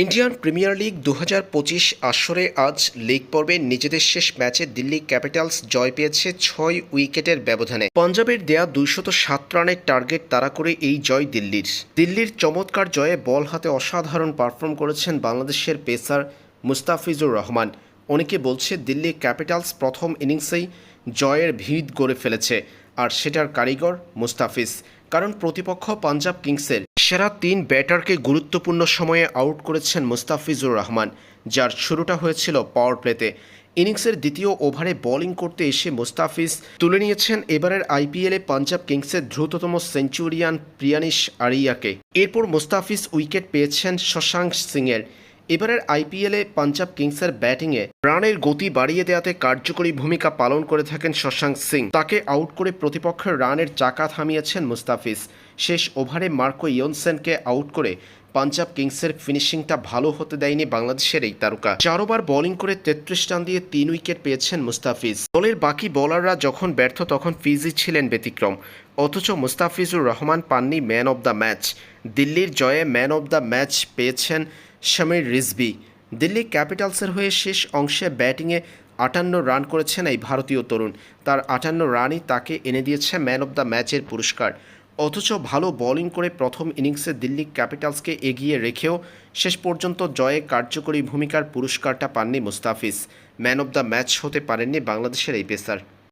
Indian premier league দু হাজার পঁচিশ আসরে আজ লিগ পর্বে নিজেদের শেষ ম্যাচে দিল্লি ক্যাপিটালস জয় পেয়েছে ছয় উইকেটের ব্যবধানে। পাঞ্জাবের দেয়া দুইশত সাত রানের টার্গেট তাড়া করে এই জয় দিল্লির। দিল্লির চমৎকার জয়ে বল হাতে অসাধারণ পারফর্ম করেছেন বাংলাদেশের পেসার মুস্তাফিজুর রহমান। অনেকে বলছে দিল্লি ক্যাপিটালস প্রথম ইনিংসেই জয়ের ভিত গড়ে ফেলেছে, আর সেটার কারিগর মুস্তাফিজ। কারণ প্রতিপক্ষ পাঞ্জাব কিংসের সেরা তিন ব্যাটারকে গুরুত্বপূর্ণ সময়ে আউট করেছেন মুস্তাফিজুর রহমান, যার শুরুটা হয়েছিল পাওয়ার প্লেতে ইনিংসের দ্বিতীয় ওভারে বোলিং করতে এসে মুস্তাফিজ তুলে নিয়েছেন এবারের আইপিএলে পাঞ্জাব কিংসের দ্রুততম সেঞ্চুরিয়ান প্রিয়ানিশ আরিয়াকে। এরপর মুস্তাফিজ উইকেট পেয়েছেন শশাঙ্ক সিংয়ের। এবারের আইপিএলে পাঞ্জাব কিংসের ব্যাটিংয়ে রানের গতি বাড়িয়ে দেওয়াতে কার্যকরী ভূমিকা পালন করে থাকেন শশাঙ্ক সিং। তাকে আউট করে প্রতিপক্ষের রানের চাকা থামিয়েছেন মুস্তাফিজ। শেষ ওভারে মার্কো ইয়নসেনকে আউট করে পাঞ্জাব কিংসের ফিনিশিংটা ভালো হতে দেয়নি বাংলাদেশের এই তারকা। চারোবার বোলিং করে তেত্রিশ রান দিয়ে তিন উইকেট পেয়েছেন মুস্তাফিজ। দলের বাকি বোলাররা যখন ব্যর্থ, তখন ফিজি ছিলেন ব্যতিক্রম। অথচ মুস্তাফিজুর রহমান পাননি ম্যান অব দ্য ম্যাচ। দিল্লির জয়ে ম্যান অব দ্য ম্যাচ পেয়েছেন শামির রিজবি দিল্লি ক্যাপিটালসের হয়ে শেষ অংশে ব্যাটিংয়ে আটান্ন রান করেছেন এই ভারতীয় তরুণ। তার আটান্ন রানই তাকে এনে দিয়েছে ম্যান অব দ্য ম্যাচের পুরস্কার। অথচ ভালো বোলিং করে প্রথম ইনিংসে দিল্লি ক্যাপিটালসকে এগিয়ে রেখেও শেষ পর্যন্ত জয়ে কার্যকরী ভূমিকার পুরস্কারটা পাননি Mustafiz. Man of the match হতে পারেননি বাংলাদেশের এই পেসার।